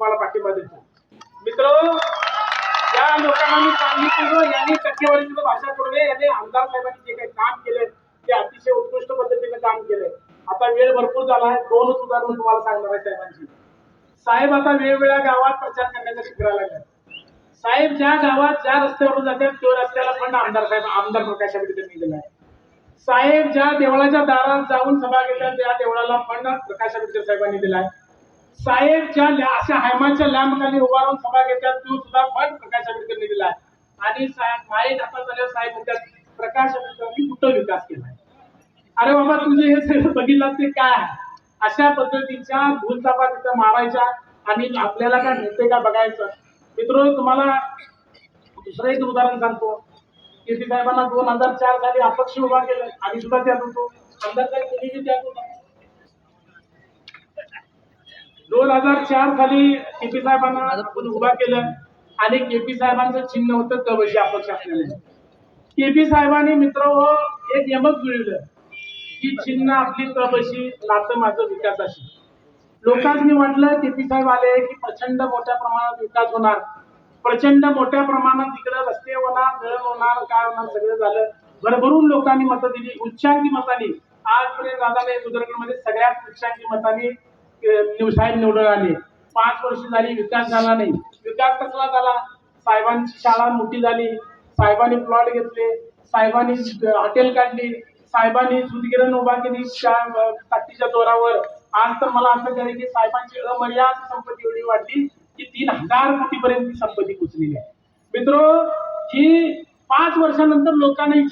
तुम्हाला पाठिंबा देतो. मित्र या लोकांना मी सांगितलं यांनी टक्केवारीची भाषा करू नये यांनी आमदार साहेबांनी जे काही काम केलंय ते अतिशय उत्कृष्ट पद्धतीने काम केलंय. आता वेळ भरपूर झाला आहे. दोनच उदाहरण तुम्हाला सांगणार आहे साहेबांची. साहेब आता वेगवेगळ्या गावात प्रचार करण्यासाठी फिरायला लागले साहेब ज्या गावात ज्या रस्त्यावरून जातात त्या रस्त्याला पण आमदार साहेब आमदार प्रकाश आंबेडकर दिलेला आहे. साहेब ज्या देवळाच्या दारात जाऊन सभा घेतात त्या देवळाला पण प्रकाश आंबेडकर साहेबांनी दिलाय साहेब ज्या ल्या- अशा हैमाच्या लांब खाली उभा राहून सभा घेतात तो सुद्धा फंड प्रकाश आंबेडकरने दिला आणि साहेब दाखल झाल्यावर साहेब म्हणतात प्रकाश आंबेडकरांनी कुठं विकास केला अरे बाबा तुझे हे सगळं बघितलं ते काय अशा पद्धतीच्या भूलचापा तिथं मारायच्या आणि आपल्याला काय मिळते का बघायचं? मित्र तुम्हाला दुसरं एक उदाहरण सांगतो. की साहेबांना दोन हजार चार साली अपक्ष उभा केलं आम्ही सुद्धा त्यात होतो. आमदार साहेब तुम्ही त्यात होता. दोन हजार चार साली केपी साहेबांना आपण उभा केलं. आणि केपी साहेबांचं चिन्ह होतं कवशी अपक्ष असलेलं केपी साहेबांनी मित्र हो एक यमक जुळवलं की चिन्ह आपली कबशी नातं माझं विकासाशी. लोकांनी वाटलं केपी साहेब आले की प्रचंड मोठ्या प्रमाणात विकास होणार. प्रचंड मोठ्या प्रमाणात तिकडे रस्ते होणार दळण होणार काय होणार सगळं झालं. भरभरून लोकांनी मतं दिली. उच्चांकी मतांनी. आजपर्यंत दादाने मध्ये सगळ्यात उच्चांकी मतांनी साहेब निवडून आले. पाच वर्ष झाली विकास झाला नाही. विकास कसला झाला? साहेबांची शाळा मोठी झाली. साहेबांनी प्लॉट घेतले. साहेबांनी हॉटेल काढली. साहेबांनी सुदगिरण उभा केली त्या ताकदीच्या जोरावर. आज तर मला असं करे की साहेबांची अमर्याद संपत्ती एवढी वाढली की तीन हजार कोटीपर्यंत ती संपत्ती पोचलेली आहे. मित्र ही पाच वर्षानंतर लोकांना विचार